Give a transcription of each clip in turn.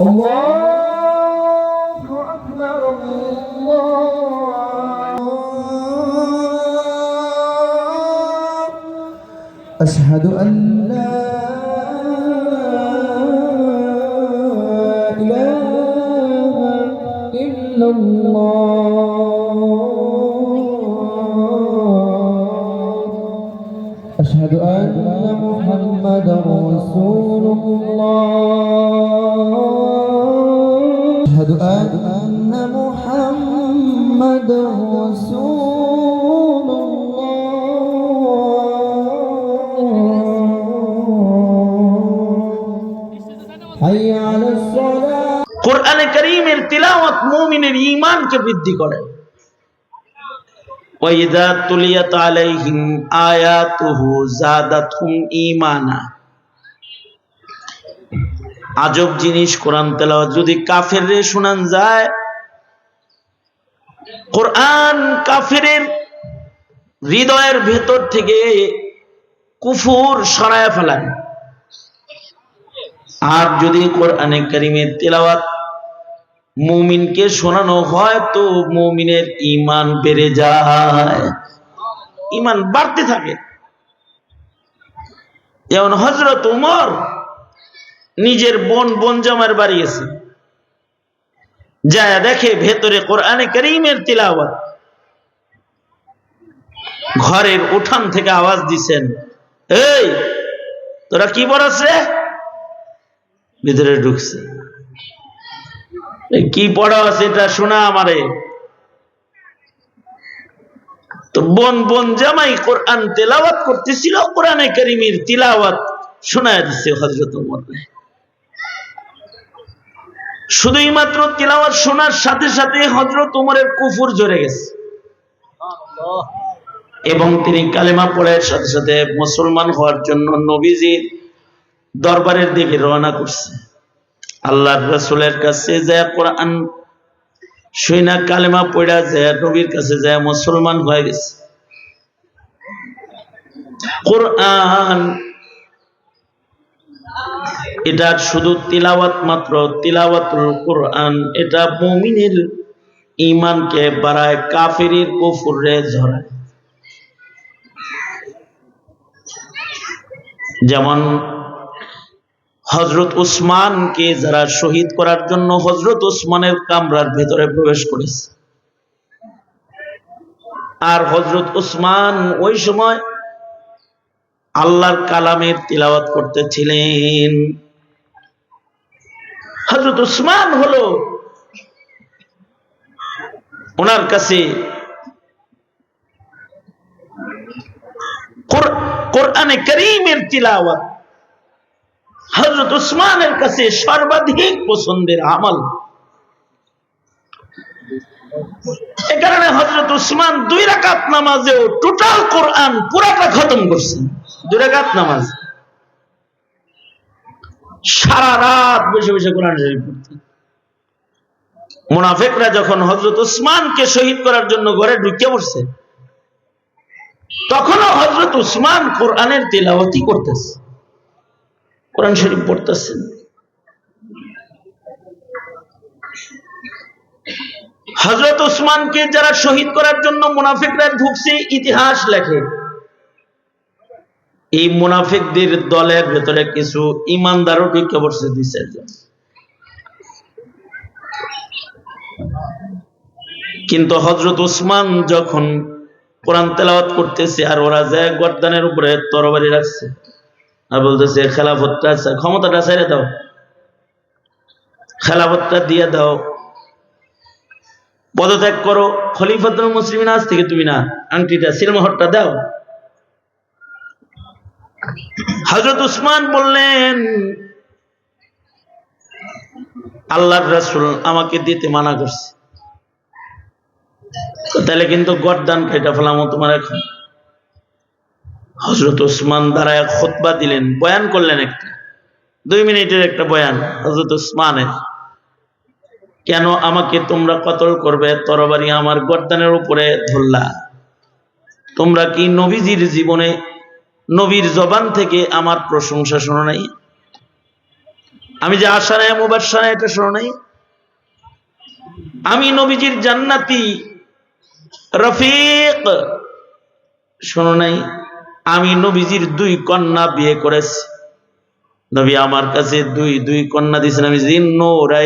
الله أكبر الله. أشهد أن لا إله إلا الله. أشهد أن محمدا رسول الله. أشهد أن محمد رسول الله. حي على الصلاة. قرآن الكريم التلاوة مؤمن الإيمان كبدي করে وإذا تليت عليهم آياته زادتهم إيمانا. আজব জিনিস কোরআন তেলাওয়াত। যদি কাফেররে শোনান যায়, কোরআন কাফেরের হৃদয়ের ভেতর থেকে কুফুর সরায় ফেলায়। আর যদি কোরআনে কারিমের তেলাওয়াত মুমিনকে শোনানো হয়, তো মুমিনের ইমান বেড়ে যায়। ইমান বাড়তে থাকে। যেমন হজরত উমর নিজের বোন বোন জামার বাড়ি গেছে। যায় দেখে ভেতরে কোরআনে করিমের তিলাওয়াত। ঘরের উঠান থেকে আওয়াজ দিছেন, এই, তোরা কি পড়াস রে ভিতরে ঢুকছে। কি পড়া সেটা শোনা আমারে। তো বোন বোন জামাই কোরআন তেলাওয়াত করতেছিল, কোরআনে করিমের তিলাওয়াত শোনায় দিচ্ছে হজরত উমর শুধুই মাত্র তিলাওয়াত শোনার সাথে সাথে হজরত উমরের কুফুর জড়ে গেছে। এবং তিনি কালেমা পড়ার সাথে সাথে মুসলমান হওয়ার জন্য নবীজির দরবারের দিকে রওনা করছে। আল্লাহর রাসূলের কাছে যায় কোরআন শুইনা কালেমা পড়া যায় নবীর কাছে যায় মুসলমান হয়ে গেছে। কোরআন এটা শুধু তিলাওয়াত মাত্র, তিলাওয়াতুল কোরআন, এটা মুমিনের ইমানকে বাড়ায়, কাফিরের কুফুরে ঝরায়। যেমন হজরত উসমানকে যারা শহীদ করার জন্য হজরত উসমানের কামরার ভেতরে প্রবেশ করেছে, আর হজরত উসমান ওই সময় আল্লাহর কালামের তিলাওয়াত করতেছিলেন। হজরত উসমান হলো ওনার কাছে কোর- কোরআনে করিমের তিলাওয়াত। হজরত উসমানের কাছে সর্বাধিক পছন্দের আমল। এ কারণে হজরত উসমান দুই রাকাত নামাজেও টোটাল কোরআন পুরাটা খতম করছেন। দুই রাকাত নামাজ। সারা রাত বসে বসে কোরআন শরীফ পড়তেন মুনাফেকরা যখন হজরত উসমানকে শহীদ করার জন্য ঘরে ঢুকে পড়ছে, তখনও হজরত উসমান কোরআনের তেলাওয়াতি করতেছে। কোরআন শরীফ পড়তেছেন হজরত উসমানকে যারা শহীদ করার জন্য মুনাফিকরা ঢুকছে, ইতিহাস লেখে। এই মুনাফিকদের দলের ভেতরে কিছু ইমানদারও ঢুকে পড়ছে চারজন। কিন্তু হজরত উসমান যখন কোরআন তেলাওয়াত করতেছে আর ওরা যায় গর্দানের উপরে তরবারি রাখছে আর বলতেছে খেলাফতটা আছে, ক্ষমতাটা ছেড়ে দাও। খেলাফতটা দিয়ে দাও। পদত্যাগ করো। খলিফাতুল মুসলিমিন আজ থেকে তুমি না। আংটিটা সিলমোহরটা দাও। হজরত উসমান বললেন, আল্লাহর রাসূল আমাকে দিতে মানা করছে। তাহলে কিন্তু গরদান কেটে ফেলামো তোমার এখন। হজরত ওসমান দাঁড়ায় খোতবা দিলেন, বয়ান করলেন একটা, দুই মিনিটের একটা বয়ান হজরত ওসমানের কেন আমাকে তোমরা কতল করবে, তরবারি আমার গরদানের উপরে ধরলা। তোমরা কি নবীজির জীবনে নবীর জবান থেকে আমার প্রশংসা শোনো নাই। আমি যে আশারায় মুবাসারা এটা শোনো নাই। আমি নবীজির জান্নাতি রফিক শোনো নাই। আমি নবীজির দুই কন্যা বিয়ে করেছি। নবী আমার কাছে দুই দুই কন্যা দিয়েছেন। আমি জিন্নোরাইন।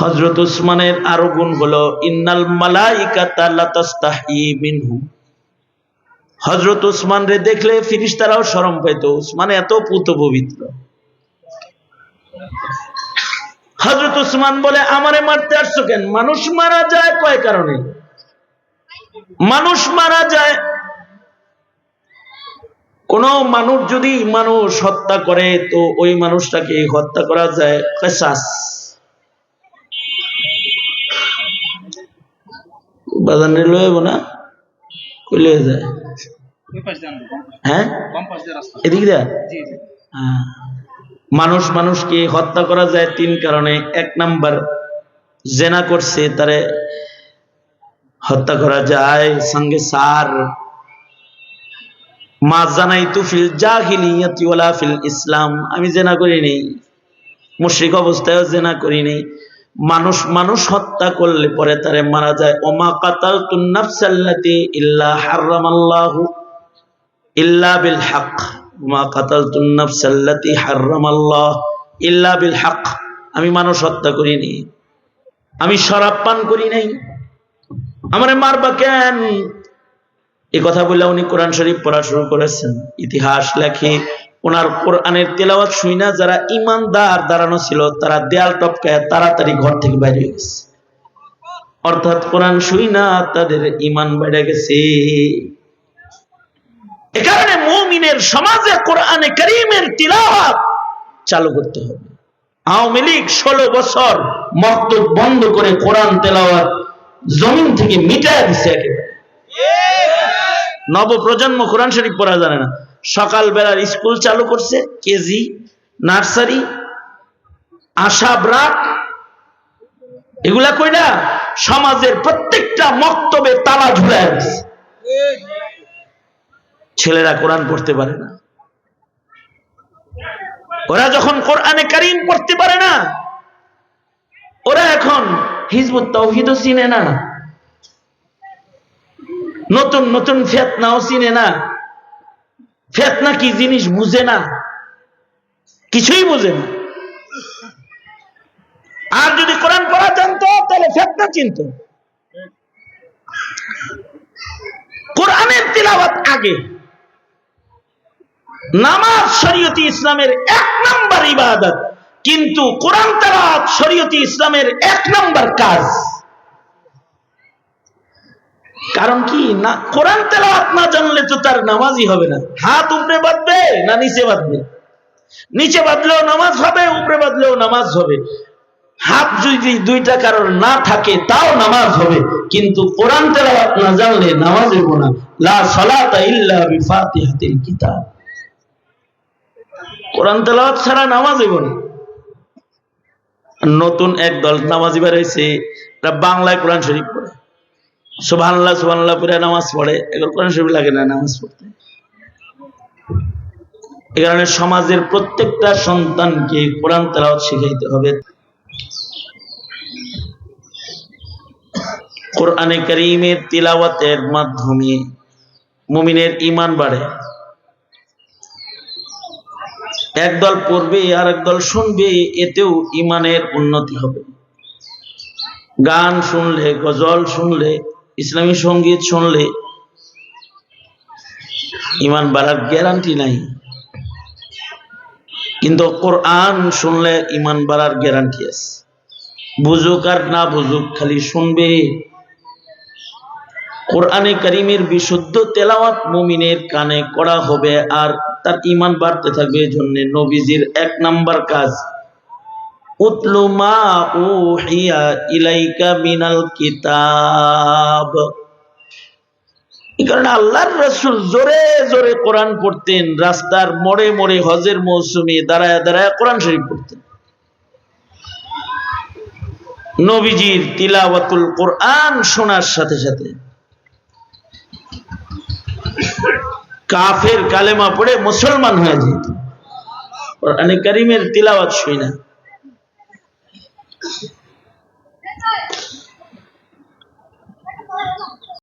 হজরত উসমানের আরও গুণ হলো, ইন্নাল মিনহু। হজরত উসমান রে দেখলে ফিরিস্তারাও শরম পাইতো, উসমান এত পুত পবিত্র। হজরত উসমান বলে, আমারে মারতে আসছো কেন? মানুষ মারা যায় কয় কারণে? মানুষ মারা যায়। কোন মানুষ যদি মানুষ হত্যা করে, তো ওই মানুষটাকে হত্যা করা যায়, কেসাস। বাজানে লইব না কইলে যায়। হ্যাঁ? এদিক দেয়া? হ্যাঁ। মানুষ মানুষকে হত্যা করা যায় তিন কারণে। এক নাম্বার জেনা করছে তারে হত্যা করা যায়। সঙ্গে সার মা জানাই তু ফিল জাহিলিয়াতি ওয়ালা ফিল ইসলাম। আমি জেনা করি নেই মুশরিক অবস্থায়ও জেনা করি নেই মানুষ মানুষ হত্যা করলে পরে তারে মারা যায়। ওমা কাতালতুন নাফসাল্লাতি ইল্লা ইল্লা বিল হক মা কাতালতুন নাফসাল্লাতি হারামাল্লাহ ইল্লা বিল হক আমি মানুষ হত্যা করি নি আমি শরাব পান করি নাই। আমারে মারবা কেন? এই কথা বলে উনি কোরআন শরীফ পড়া শুরু করেছেন। ইতিহাস লেখে ওনার কোরআনের তেলাওয়াত শুই না যারা ইমানদার দাঁড়ানো ছিল তারা দেয়াল টপকায় তাড়াতাড়ি ঘর থেকে বাইরে গেছে। অর্থাৎ কোরআন শুই না তাদের ইমান বেড়ে গেছে। এ কারণে মুমিনের সমাজে কোরআনে করিমের তিলাওয়াত চালু করতে হবে। আওয়ামী লীগ ষোলো বছর মক্তব বন্ধ করে কোরআন তেলাওয়াত জমিন থেকে মিটায় দিছে একেবারে। নব প্রজন্ম কোরআন শরীফ পড়া জানে না। সকাল বেলার স্কুল চালু করছে, কেজি, নার্সারি আশা ব্রাক এগুলা কইরা সমাজের প্রত্যেকটা মক্তবে তালা দিছে। ছেলেরা কোরআন পড়তে পারে না। ওরা যখন কোরআনে কারিম পড়তে পারে না, ওরা এখন হিজবুত তৌহিদও চিনে না। নতুন নতুন ফেতনাও চিনে না। ফেতনা কি জিনিস বুঝে না? কিছুই বুঝে না। আর যদি কোরআন পড়া জানতো, তাহলে ফেতনা চিনত। কোরআনের তিলাওয়াত আগে। নামাজ শরীয়তি ইসলামের এক নম্বর ইবাদত, কিন্তু কোরআন তেলাওয়াত শরীয়তি ইসলামের এক নম্বর কাজ। কারণ কি? না, কোরআন তেলাওয়াত না জানলে তো তার নামাজই হবে না। হাত উপরে বাঁধবে না নিচে বাঁধবে? নিচে বাঁধলেও নামাজ হবে, উপরে বাঁধলেও নামাজ হবে। হাত যদি দুইটা কারণ না থাকে, তাও নামাজ হবে। কিন্তু কোরআন তেলাওয়াত না জানলে নামাজ হইব না। লা সালাতা ইল্লা বিফাতিহাতিল কিতাব। কোরআন তেলাওয়াত ছাড়া নামাজ হইব না। নতুন এক দল নামাজি বের হয়েছে বাংলায় কোরআন শরীফ পড়ে। সুবহানাল্লাহ সুবহানাল্লাহ পড়ে নামাজ পড়ে। এগুলো কোরআন শরীফ লাগে না নামাজ পড়তে। এই কারণে সমাজের প্রত্যেকটা সন্তানকে কোরআন তেলাওয়াত শিখাইতে হবে। কোরআনে করিমের তিলাওয়াতের মাধ্যমে মুমিনের ইমান বাড়ে। একদল পড়বে আর একদল শুনবে, এতেও ইমানের উন্নতি হবে। গান শুনলে, গজল শুনলে ইসলামী সংগীত শুনলে ইমান বাড়ার গ্যারান্টি নাই। কিন্তু কোরআন শুনলে ইমান বাড়ার গ্যারান্টি আছে। বুঝুক আর না বুঝুক খালি শুনবে। কোরআনে করিমের বিশুদ্ধ তেলাওয়াত মুমিনের কানে করা হবে আর তার ইমান বাড়তে থাকবে এই জন্য নবীজির এক নাম্বার কাজ। উতলু মা উহিয়া ইলাইকা মিনাল কিতাব। এই কারণে আল্লাহর রসুল জোরে জোরে কোরআন পড়তেন, রাস্তার মোড়ে মোড়ে হজের মৌসুমে দাঁড়ায় দাঁড়ায় কোরআন শরীফ পড়তেন। নবীজির তিলাওয়াতুল কোরআন শোনার সাথে সাথে কাফের কালেমা পড়ে মুসলমান হয়ে যেত। কোরআনে কারিমের তিলাওয়াত শুই না।